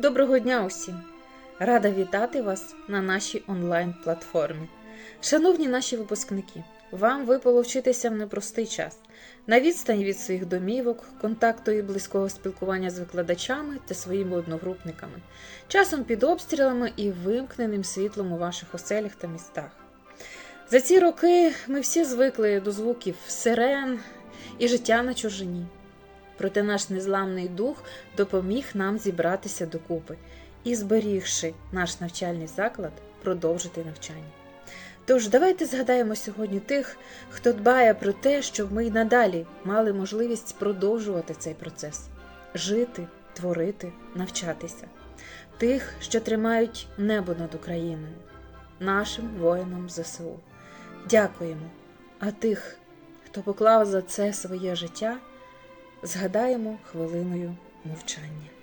Доброго дня усім! Рада вітати вас на нашій онлайн-платформі. Шановні наші випускники, вам випало вчитися в непростий час на відстані від своїх домівок, контакту і близького спілкування з викладачами та своїми одногрупниками, часом під обстрілами і вимкненим світлом у ваших оселях та містах. За ці роки ми всі звикли до звуків сирен і життя на чужині. Проте наш незламний дух допоміг нам зібратися докупи і, зберігши наш навчальний заклад, продовжити навчання. Тож давайте згадаємо сьогодні тих, хто дбає про те, щоб ми й надалі мали можливість продовжувати цей процес жити, творити, навчатися, тих, що тримають небо над Україною, нашим воїнам ЗСУ. Дякуємо. А тих, хто поклав за це своє життя, згадаємо хвилиною мовчання.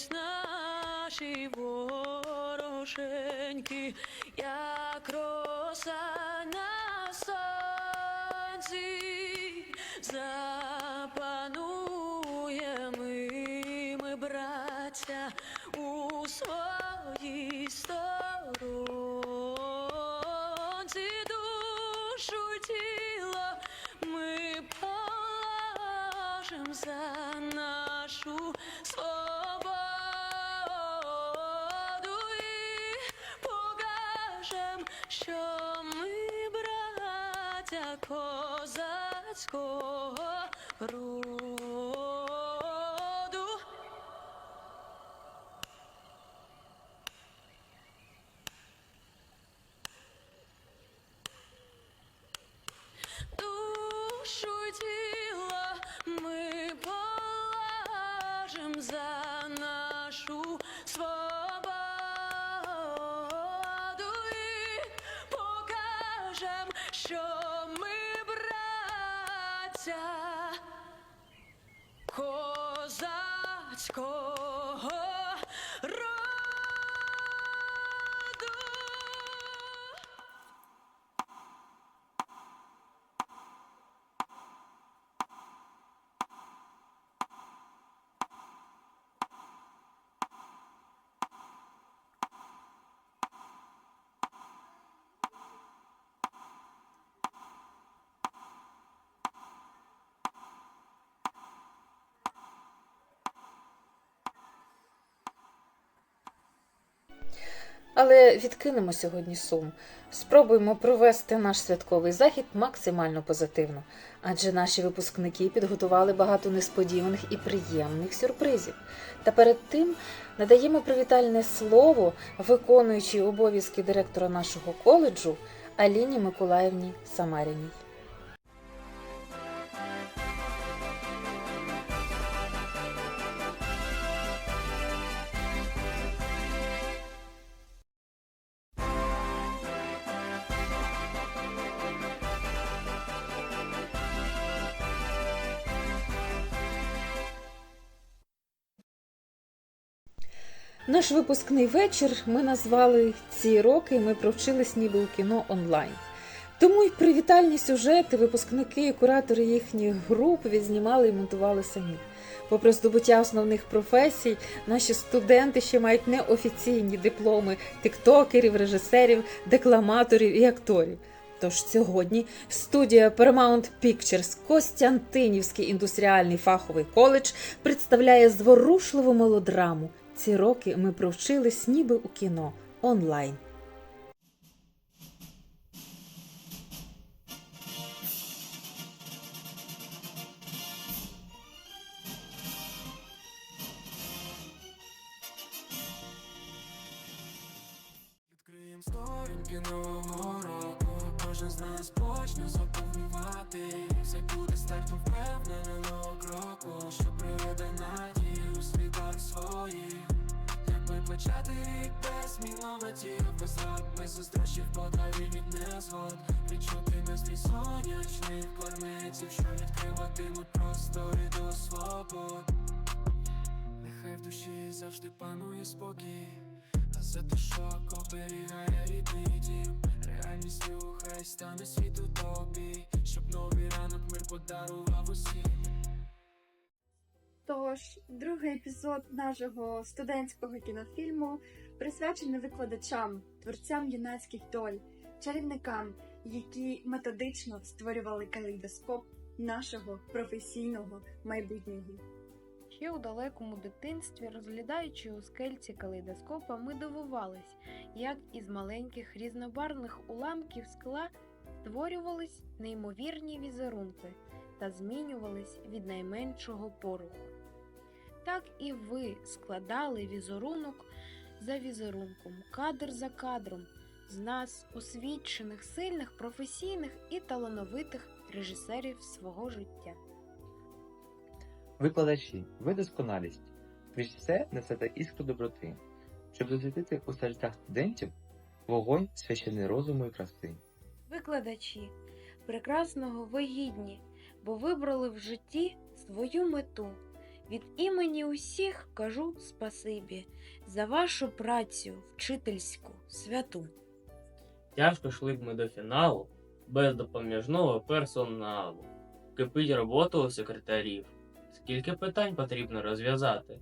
Згинуть наші ворошеньки, як роса на сонці, запануємо ми, браття, у своїй браття Але відкинемо сьогодні сум. Спробуємо провести наш святковий захід максимально позитивно, адже наші випускники підготували багато несподіваних і приємних сюрпризів. Та перед тим надаємо привітальне слово виконуючій обов'язки директора нашого коледжу Аліні Миколаївні Самаріній. Наш випускний вечір ми назвали ці роки. Ми провчились ніби у кіно онлайн. Тому й привітальні сюжети, випускники і куратори їхніх груп відзнімали і монтували самі. Попри здобуття основних професій, наші студенти ще мають неофіційні дипломи тиктокерів, режисерів, декламаторів і акторів. Тож сьогодні студія Paramount Pictures Костянтинівський індустріальний фаховий коледж представляє зворушливу мелодраму. Ці роки ми провчились ніби у кіно онлайн. Почати рік без мінометів. Висот Ми зустрічі в Полтаві від незгод Відчути безлі сонячних планетів Що відкриватимуть простори до свобод. Нехай в душі завжди панує спокій. А за що оберігає рідний дім Реальністю хай стане світ утопій Щоб новий ранок мир подарував усім Тож, другий епізод нашого студентського кінофільму присвячений викладачам, творцям юнацьких доль, чарівникам, які методично створювали калейдоскоп нашого професійного майбутнього. Ще у далекому дитинстві, розглядаючи у скельці калейдоскопа, ми дивувались, як із маленьких різнобарвних уламків скла створювались неймовірні візерунки та змінювались від найменшого поруху. Так і ви складали візерунок за візерунком, кадр за кадром з нас, освічених, сильних, професійних і талановитих режисерів свого життя. Викладачі, ви досконалість. Ж все несете іскру доброти, щоб засвітити у серцях студентів вогонь священий розуму і краси. Викладачі, прекрасного ви гідні, бо вибрали в житті свою мету. Від імені усіх кажу спасибі за вашу працю вчительську святу. Тяжко йшли б ми до фіналу без допоміжного персоналу. Кипить робота у секретарів. Скільки питань потрібно розв'язати?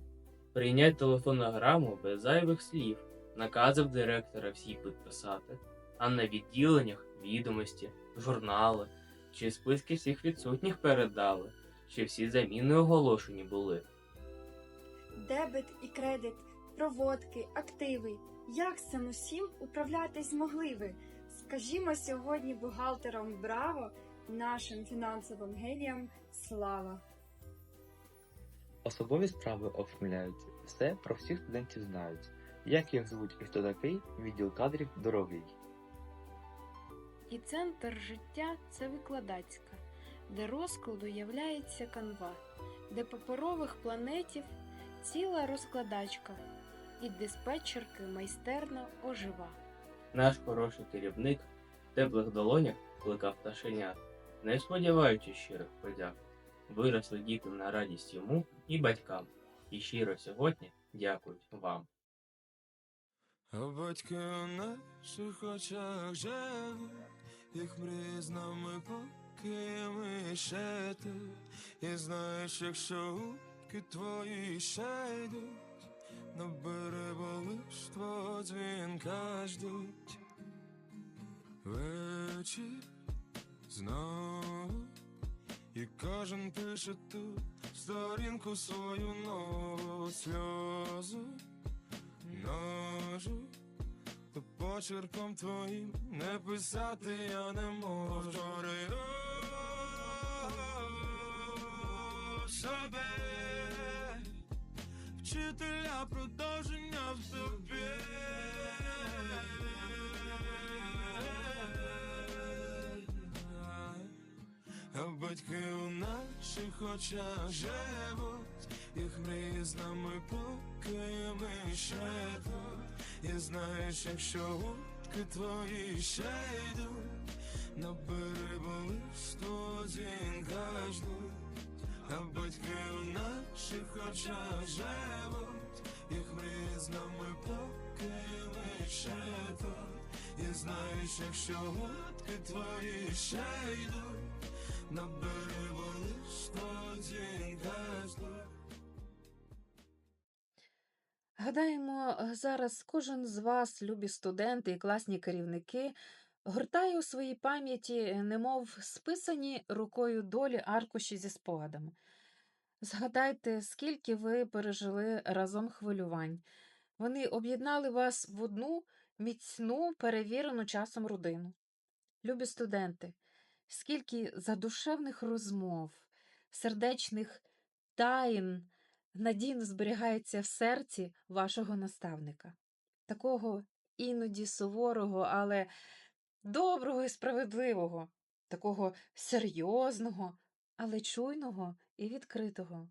Прийнять телефонограму без зайвих слів, накази в директора всі підписати, а на відділеннях відомості, журнали, чи списки всіх відсутніх передали, чи всі заміни оголошені були. Дебет і кредит, проводки, активи. Як цим усім управлятись змогли ви? Скажімо сьогодні бухгалтерам браво, нашим фінансовим геніям слава! Особові справи оформляють, все про всіх студентів знають. Як їх звуть і хто такий, відділ кадрів дорогий. І центр життя це викладацька, де розкладу являється канва, де паперових планетів ціла розкладачка, і диспетчерки майстерно ожива. Наш хороший керівник в теплих долонях кликав пташенят, не сподіваючись щирих подяк. Виросли діти на радість йому і батькам, і щиро сьогодні дякують вам. А батьки у наших очах живуть, їх мрії з нами поки ми ще тут. І знаєш, якщо утки твої ще йдуть, на берегу лиш твого дзвінка ждуть. Вечір знову, і кожен пише ту сторінку свою нову сльозу ножу, то почерком твоїм не писати я не можу. Себе, вчителя продовження в тобі. А батьки у наших очах живуть, їх мрії з нами поки ще тут. І знаєш, якщо утки твої ще йдуть, на берегу листу ждуть. А батьки у наших очах живуть, їх мрії з нами поки ми ще тут. І знаєш, якщо утки твої ще йдуть, на берегу листу дзвінка. Гадаємо, зараз кожен з вас, любі студенти і класні керівники, гортає у своїй пам'яті, е, немов списані рукою долі аркуші зі спогадами. Згадайте, скільки ви пережили разом хвилювань. Вони об'єднали вас в одну міцну, перевірену часом родину. Любі студенти, скільки задушевних розмов, сердечних таїн надійно зберігається в серці вашого наставника, такого іноді суворого, але доброго і справедливого, такого серйозного, але чуйного і відкритого.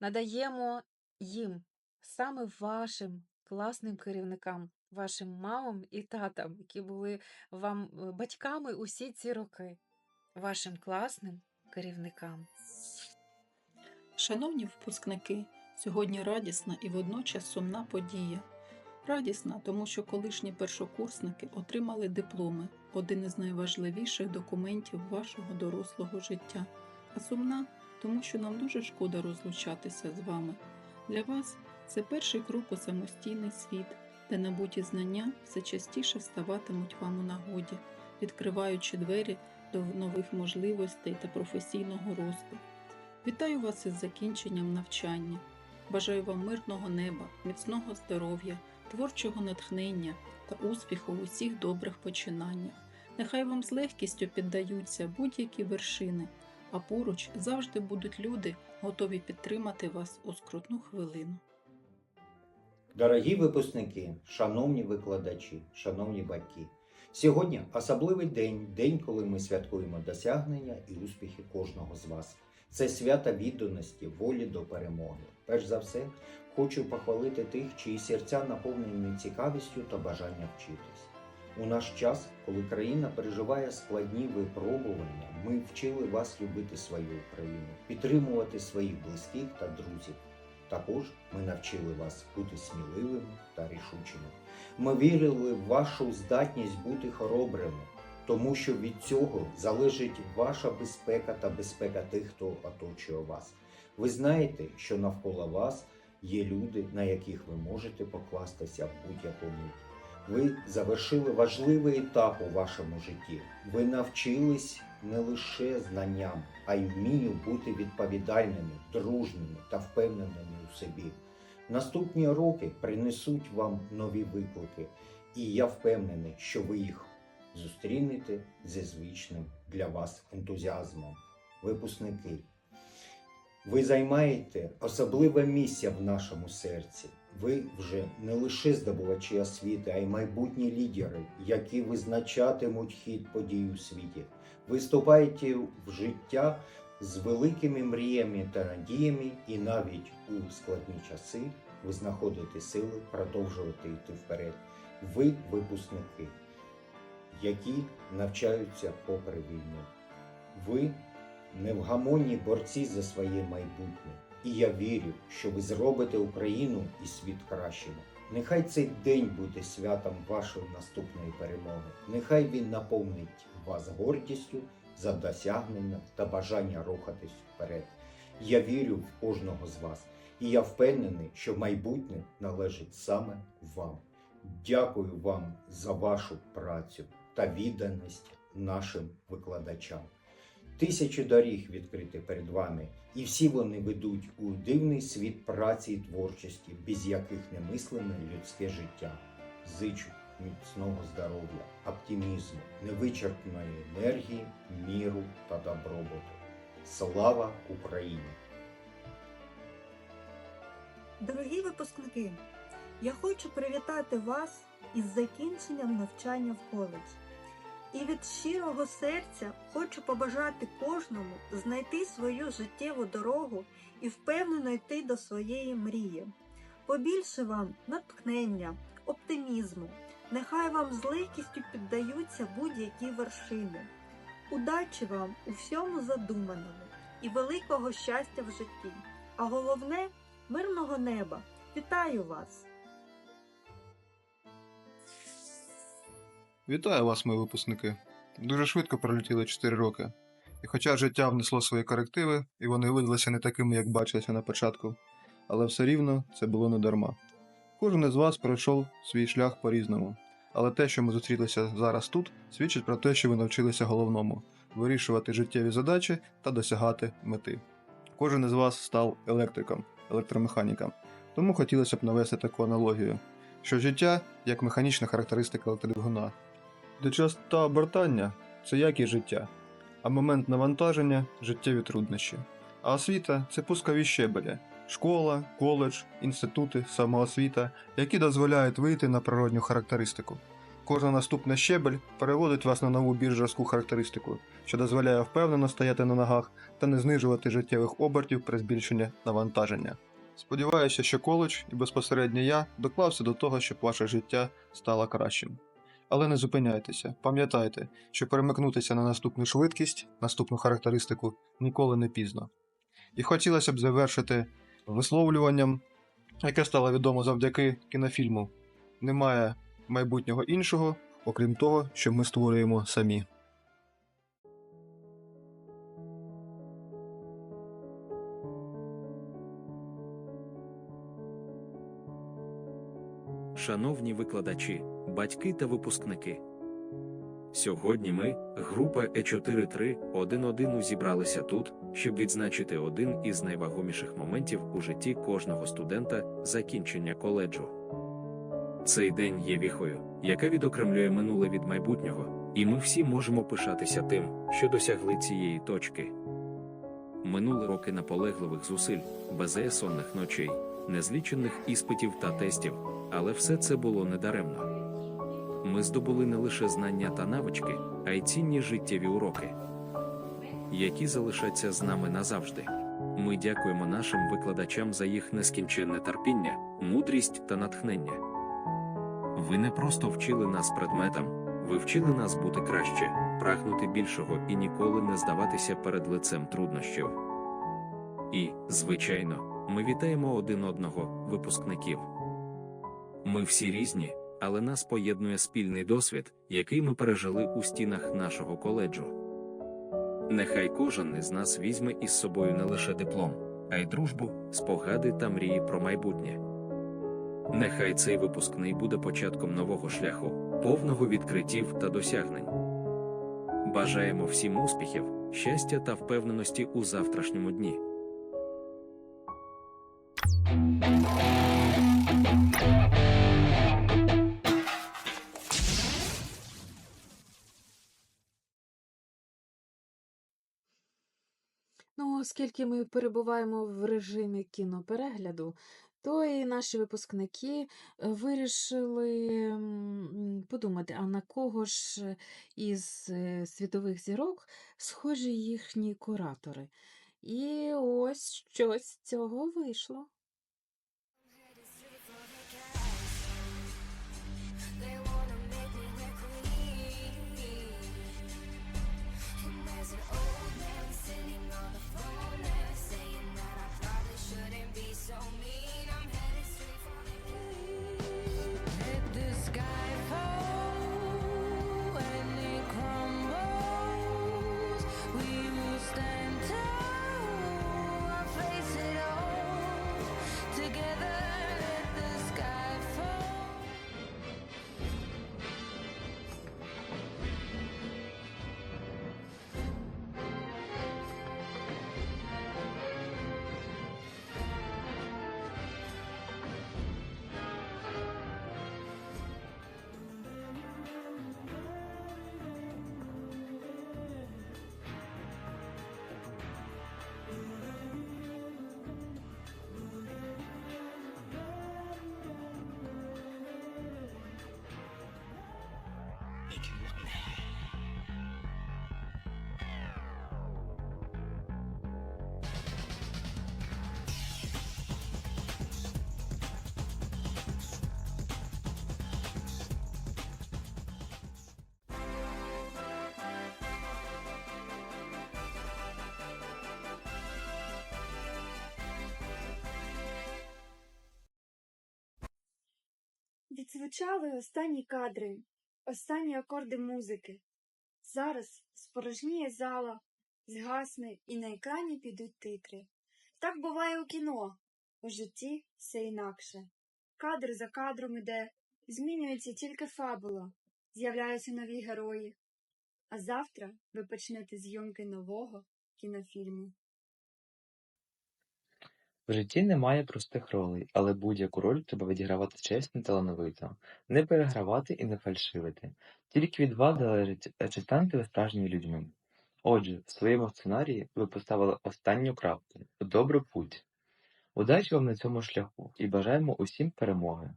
Надаємо їм, саме вашим класним керівникам, вашим мамам і татам, які були вам е, батьками усі ці роки, вашим класним керівникам. Шановні випускники, сьогодні радісна і водночас сумна подія. Радісна, тому що колишні першокурсники отримали дипломи, один із найважливіших документів вашого дорослого життя. А сумна, тому що нам дуже шкода розлучатися з вами. Для вас це перший крок у самостійний світ, де набуті знання все частіше ставатимуть вам у нагоді, відкриваючи двері до нових можливостей та професійного росту. Вітаю вас із закінченням навчання. Бажаю вам мирного неба, міцного здоров'я, творчого натхнення та успіху у усіх добрих починаннях. Нехай вам з легкістю піддаються будь-які вершини, а поруч завжди будуть люди, готові підтримати вас у скрутну хвилину. Дорогі випускники, шановні викладачі, шановні батьки, сьогодні особливий день, день, коли ми святкуємо досягнення і успіхи кожного з вас. Це свято відданості, волі до перемоги. Перш за все, хочу похвалити тих, чиї серця наповнені цікавістю та бажанням вчитись. У наш час, коли країна переживає складні випробування, ми вчили вас любити свою Україну, підтримувати своїх близьких та друзів. Також ми навчили вас бути сміливими та рішучими. Ми вірили в вашу здатність бути хоробрими, тому що від цього залежить ваша безпека та безпека тих, хто оточує вас. Ви знаєте, що навколо вас є люди, на яких ви можете покластися в будь-яку мить. Ви завершили важливий етап у вашому житті. Ви навчились не лише знанням, а й вмінню бути відповідальними, дружними та впевненими у собі. Наступні роки принесуть вам нові виклики, і я впевнений, що ви їх зустрінете зі звичним для вас ентузіазмом. Випускники, ви займаєте особливе місце в нашому серці. Ви вже не лише здобувачі освіти, а й майбутні лідери, які визначатимуть хід подій у світі. Ви вступаєте в життя з великими мріями та надіями, і навіть у складні часи ви знаходите сили продовжувати йти вперед. Ви випускники, які навчаються попри війну. Ви невгамонні борці за своє майбутнє. І я вірю, що ви зробите Україну і світ кращим. Нехай цей день буде святом вашої наступної перемоги. Нехай він наповнить вас гордістю за досягнення та бажання рухатись вперед. Я вірю в кожного з вас, і я впевнений, що майбутнє належить саме вам. Дякую вам за вашу працю та відданість нашим викладачам. Тисячі доріг відкриті перед вами, і всі вони ведуть у дивний світ праці і творчості, без яких немислиме людське життя. Зичу міцного здоров'я, оптимізму, невичерпної енергії, міру та добробуту. Слава Україні! Дорогі випускники, я хочу привітати вас із закінченням навчання в коледжі. І від щирого серця хочу побажати кожному знайти свою життєву дорогу і впевнено йти до своєї мрії. Побільше вам натхнення, оптимізму, нехай вам з легкістю піддаються будь-які вершини. Удачі вам у всьому задуманому і великого щастя в житті. А головне мирного неба. Вітаю вас! Вітаю вас, мої випускники. Дуже швидко пролетіли 4 роки. І хоча життя внесло свої корективи, і вони видалися не такими, як бачилися на початку, але все рівно це було не дарма. Кожен із вас пройшов свій шлях по-різному. Але те, що ми зустрілися зараз тут, свідчить про те, що ви навчилися головному вирішувати життєві задачі та досягати мети. Кожен із вас став електриком, електромеханіком. Тому хотілося б навести таку аналогію, що життя як механічна характеристика електродвигуна. Де частота обертання це якість життя, а момент навантаження життєві труднощі. А освіта це пускові щебелі, школа, коледж, інститути, самоосвіта, які дозволяють вийти на природню характеристику. Кожна наступна щебель переводить вас на нову більш жорстку характеристику, що дозволяє впевнено стояти на ногах та не знижувати життєвих обертів при збільшенні навантаження. Сподіваюся, що коледж і безпосередньо я доклався до того, щоб ваше життя стало кращим. Але не зупиняйтеся, пам'ятайте, що перемикнутися на наступну швидкість, наступну характеристику ніколи не пізно. І хотілося б завершити висловлюванням, яке стало відомо завдяки кінофільму. Немає майбутнього іншого, окрім того, що ми створюємо самі. Шановні викладачі, батьки та випускники. Сьогодні ми, група Е Е43111 зібралися тут, щоб відзначити один із найвагоміших моментів у житті кожного студента закінчення коледжу. Цей день є віхою, яка відокремлює минуле від майбутнього, і ми всі можемо пишатися тим, що досягли цієї точки. Минули роки наполегливих зусиль, безсонних ночей, незлічених іспитів та тестів, але все це було недаремно. Ми здобули не лише знання та навички, а й цінні життєві уроки, які залишаться з нами назавжди. Ми дякуємо нашим викладачам за їх нескінченне терпіння, мудрість та натхнення. Ви не просто вчили нас предметам, ви вчили нас бути краще, прагнути більшого і ніколи не здаватися перед лицем труднощів. І, звичайно, ми вітаємо один одного, випускників. Ми всі різні, але нас поєднує спільний досвід, який ми пережили у стінах нашого коледжу. Нехай кожен із нас візьме із собою не лише диплом, а й дружбу, спогади та мрії про майбутнє. Нехай цей випускний буде початком нового шляху, повного відкриттів та досягнень. Бажаємо всім успіхів, щастя та впевненості у завтрашньому дні. Ну, оскільки ми перебуваємо в режимі кіноперегляду, то і наші випускники е, вирішили подумати, а на кого ж із е, світових зірок схожі їхні куратори. І ось щось з цього вийшло. Відзвучали останні кадри, останні акорди музики. Зараз спорожніє зала, згасне і на екрані підуть титри. Так буває у кіно. У житті все інакше. Кадр за кадром іде, змінюється тільки фабула, з'являються нові герої. А завтра ви почнете зйомки нового кінофільму. В житті немає простих ролей, але будь-яку роль треба відігравати чесно і талановито, не перегравати і не фальшивити. Тільки від вас залежить, е, чи станете ви справжніми людьми. Отже, в своєму сценарії ви поставили останню крапку – добру путь. Удачі вам на цьому шляху і бажаємо усім перемоги.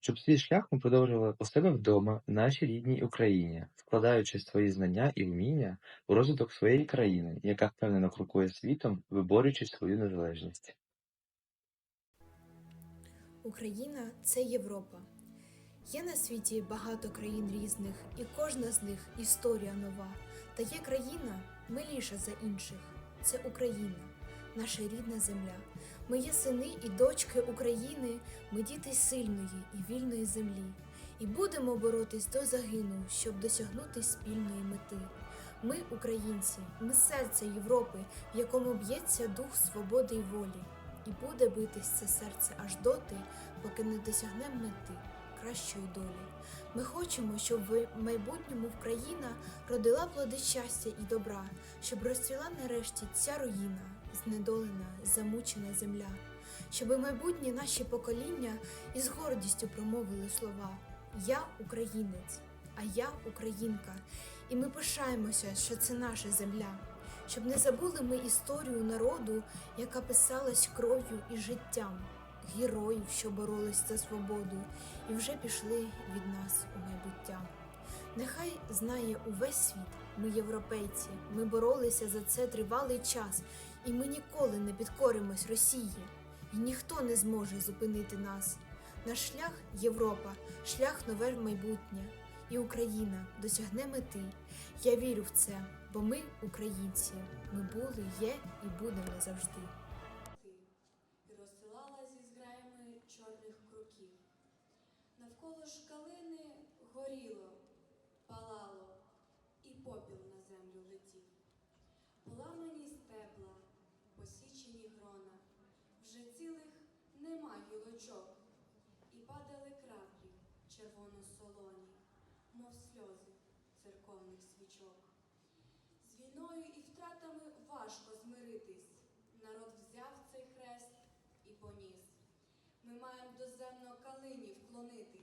Щоб свій шлях ми продовжували у себе вдома, в нашій рідній Україні, вкладаючи свої знання і вміння у розвиток своєї країни, яка впевнено крокує світом, виборюючи свою незалежність. Україна це Європа. Є на світі багато країн різних, і кожна з них історія нова. Та є країна миліша за інших. Це Україна, наша рідна земля. Ми є сини і дочки України, ми діти сильної і вільної землі. І будемо боротись до загину, щоб досягнути спільної мети. Ми, українці, ми серце Європи, в якому б'ється дух свободи й волі. І буде битись це серце аж доти, поки не досягнемо мети кращої долі. Ми хочемо, щоб в майбутньому Україна родила плоди щастя і добра, щоб розцвіла нарешті ця руїна, знедолена, замучена земля, щоб майбутні наші покоління із гордістю промовили слова Я українець, а я українка, і ми пишаємося, що це наша земля. Щоб не забули ми історію народу, яка писалась кров'ю і життям, героїв, що боролись за свободу, і вже пішли від нас у майбуття. Нехай знає увесь світ, ми європейці, ми боролися за це тривалий час, і ми ніколи не підкоримось Росії, і ніхто не зможе зупинити нас. Наш шлях Європа, шлях нове майбутнє, і Україна досягне мети. Я вірю в це, бо ми українці. Ми були, є і будемо завжди. і розсилала зі зграями чорних круків. Навколо ж калини горіло, палало, і попіл на землю летів. Поламані стебла, посічені грона, вже цілих нема гілочок, війною і втратами важко змиритись. Народ взяв цей хрест і поніс. Ми маємо доземно калині вклонитись